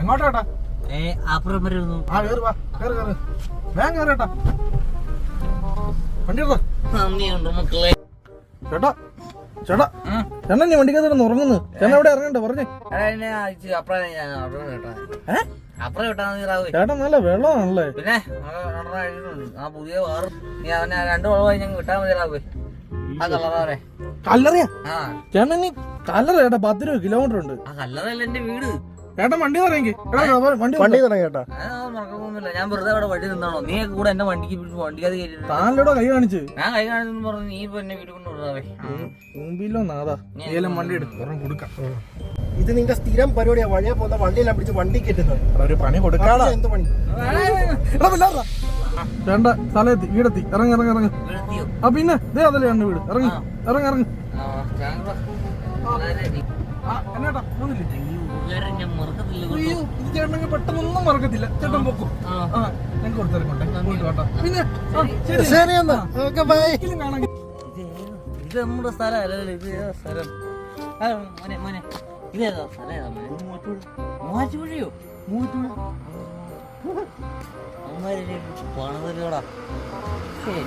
എങ്ങോട്ടാ ചേട്ടാ ഏ അപ്പുറം വരെ ഒന്ന് ആ കേറ് വാ കേറ് കേറ്. വേഗം കേറ് ചേട്ടാ വണ്ടി എടുത്തോ? നന്ദിയുണ്ട് മക്കളെ. ചേട്ടാ ചേട്ടാ ചേട്ടൻ നീ വണ്ടിക്കകത്ത് ഉറങ്ങുന്നു. ചേട്ടൻ എവിടെ ഇറങ്ങണ്ട? പറഞ്ഞേ. ചേട്ടൻ നല്ല വെള്ളമാണല്ലേ? പിന്നെ ആ പുതിയ വേറെ. നീ അവനെ രണ്ടു വളവായി ഞങ്ങൾ വിട്ടാൽ മതി റാവേ. ആ കളറാവേ കല്ലറിയാ? ചേട്ടൻ നീ കല്ലറ ചേട്ടാ പത്ത് രൂപ കിലോമീറ്റർ ഉണ്ട്. ആ കല്ലറല്ല എന്റെ വീട്? ചേട്ടൻ വണ്ടി ഇറങ്ങി വണ്ടി വണ്ടി ഇറങ്ങി ചേട്ടാ മറക്കൊന്നുമില്ല ഞാൻ വെറുതെ അവിടെ വണ്ടി നിന്നാണോ? നീ കൂടെ എന്റെ വണ്ടിക്ക് വണ്ടി വണ്ടിക്കത് താനിലൂടെ കൈ കാണിച്ച്. ഞാൻ കൈ കാണിച്ചെന്ന് പറഞ്ഞു നീ ഇപ്പൊ എന്നെ വീട്ടിൽ കൊണ്ടുവിടാവേ മുമ്പിലോ നാദാ. ഏലം വണ്ടി എടുത്തു കൊടുക്കാം. ഇത് നിന്റെ സ്ഥിരം പരിപാടിയാ. വഴിയെ പോകുന്ന വണ്ടിയെല്ലാം പിടിച്ച് വണ്ടി കെട്ടുന്നത് ഒരു പണി കൊടുക്കാടാ. എന്ത് പണി? എടാ, സ്ഥലത്തി വീടെത്തി. ഇറങ്ങി ഇറങ്ങി ഇറങ്ങി. ആ പിന്നെ. ഇതേ അതല്ലേ രണ്ട് വീട്. ഇറങ്ങി ഇറങ്ങി ഇറങ്ങി. ചേട്ടനങ്ങ് പെട്ടെന്നൊന്നും മറക്കത്തില്ല. ചേട്ടൻ പൊക്കും? ആ. ഞാൻ കൊടുത്തിറങ്ങോട്ടെ പോയിട്ട് കേട്ടോ പിന്നെ ശരി. എന്നാ. ഇത് നമ്മുടെ സ്ഥലം അല്ലല്ലോ ഇത് സ്ഥലം? മോനെ മോനെ. ഇതേതാ സ്ഥലം മൂവാറ്റുപുഴയോ? മൂവാറ്റുപുഴ. അവന്മാരെ പണിതല്ലോടാ. ശരി.